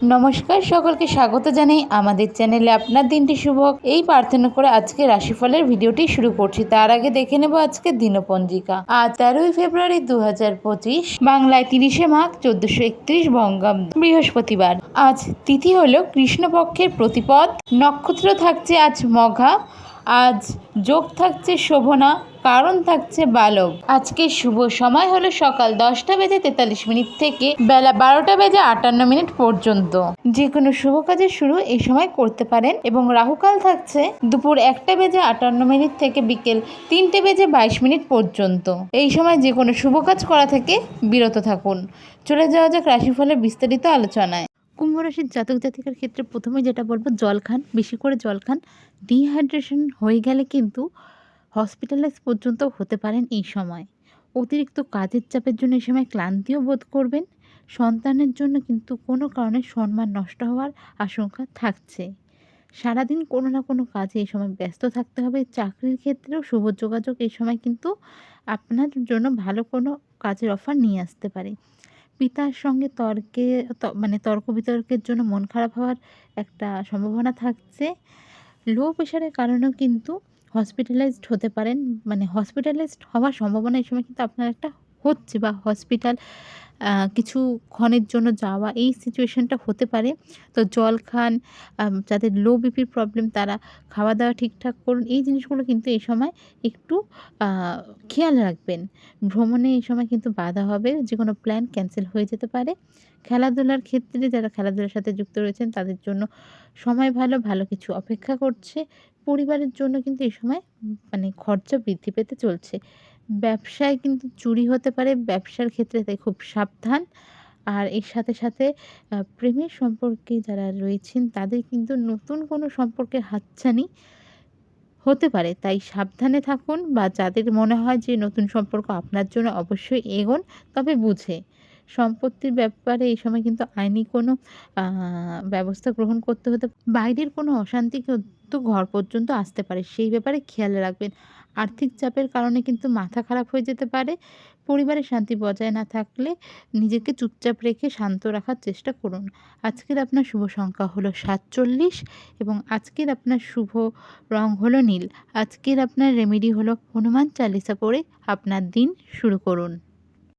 নমস্কার, সকলকে স্বাগত জানাই আমাদের চ্যানেলে আপনার দিনটি শুভ এই প্রার্থনা করে আজকে রাশিফলের ভিডিওটি শুরু করছি। তার আগে দেখে নেব আজকে দিনপঞ্জিকা। আজ তেরোই ফেব্রুয়ারি দু পঁচিশ, বাংলায় তিরিশে মাঘ, চোদ্দশো একত্রিশ বঙ্গাব্দ বৃহস্পতিবার। আজ তিথি হল কৃষ্ণপক্ষের প্রতিপদ। নক্ষত্র থাকছে আজ মঘা। আজ যোগ থাকছে শোভনা, কারণ থাকছে বালক। আজকে শুভ সময় হলো সকাল দশটা বেজে তেতাল্লিশ মিনিট থেকে বেলা বারোটা বেজে আটান্ন মিনিট পর্যন্ত। যে কোনো শুভ কাজের শুরু এই সময় করতে পারেন এবং রাহুকাল থাকছে দুপুর একটা বেজে আটান্ন মিনিট থেকে বিকেল তিনটে বেজে বাইশ মিনিট পর্যন্ত। এই সময় যে কোনো শুভ কাজ করা থেকে বিরত থাকুন। চলে যাওয়া যাক রাশিফলের বিস্তারিত আলোচনায়। কুম্ভ রাশির জাতক জাতিকার ক্ষেত্রে প্রথমে যেটা বলব, জল খান, বেশি করে জল খান। ডিহাইড্রেশন হয়ে গেলে কিন্তু হসপিটালাইজ পর্যন্ত হতে পারেন এই সময়। অতিরিক্ত কাজের চাপের জন্য এই সময় ক্লান্তিও বোধ করবেন। সন্তানের জন্য কিন্তু কোনো কারণে সম্মান নষ্ট হওয়ার আশঙ্কা থাকছে। সারাদিন কোনো না কোনো কাজে এই সময় ব্যস্ত থাকতে হবে। চাকরির ক্ষেত্রেও শুভ যোগাযোগ এই সময় কিন্তু আপনার জন্য ভালো কোনো কাজের অফার নিয়ে আসতে পারে। পিতার সঙ্গে তর্কে মানে তর্ক বিতর্কের জন্য মন খারাপ হওয়ার একটা সম্ভাবনা থাকছে। লো প্রেশারের কারণেও কিন্তু হসপিটালাইজড হতে পারেন। মানে হসপিটালাইজড হওয়ার সম্ভাবনা এই সময় কিন্তু আপনার একটা হচ্ছে বা হসপিটাল কিছু ক্ষণের জন্য যাওয়া এই সিচুয়েশনটা হতে পারে। তো জল খান যাদের লো বিপির প্রবলেম তারা খাওয়া দাওয়া ঠিকঠাক করুন। এই জিনিসগুলো কিন্তু এই সময় একটু খেয়াল রাখবেন। ভ্রমণে এই সময় কিন্তু বাধা হবে যে কোনো প্ল্যান ক্যান্সেল হয়ে যেতে পারে। খেলাধুলার ক্ষেত্রে যারা খেলাধুলার সাথে যুক্ত রয়েছেন, তাদের জন্য সময় ভালো ভালো কিছু অপেক্ষা করছে। পরিবারের জন্য কিন্তু এই সময় মানে খরচা বৃদ্ধি পেতে চলছে। ব্যবসায় কিন্তু চুরি হতে পারে, ব্যবসার ক্ষেত্রে তাই খুব সাবধান। আর এর সাথে সাথে প্রেমের সম্পর্কে যারা রয়েছেন তাদের কিন্তু নতুন কোনো সম্পর্কে হাতছানি হতে পারে। তাই সাবধানে থাকুন বা যাদের মনে হয় যে নতুন সম্পর্ক আপনার জন্য অবশ্যই এগোন, তবে বুঝে। সম্পত্তির ব্যাপারে এই সময় কিন্তু আইনি কোনো ব্যবস্থা গ্রহণ করতে হতে বাইরের কোনো অশান্তি কিন্তু ঘর পর্যন্ত আসতে পারে। সেই ব্যাপারে খেয়াল রাখবেন। আর্থিক চাপের কারণে কিন্তু মাথা খারাপ হয়ে যেতে পারে। পরিবারের শান্তি বজায় না থাকলে নিজেকে চুপচাপ রেখে শান্ত রাখার চেষ্টা করুন। আজকের আপনার শুভ সংখ্যা হলো সাতচল্লিশ এবং আজকের আপনার শুভ রং হলো নীল। আজকের আপনার রেমেডি হলো হনুমান চালিসা করে আপনার দিন শুরু করুন।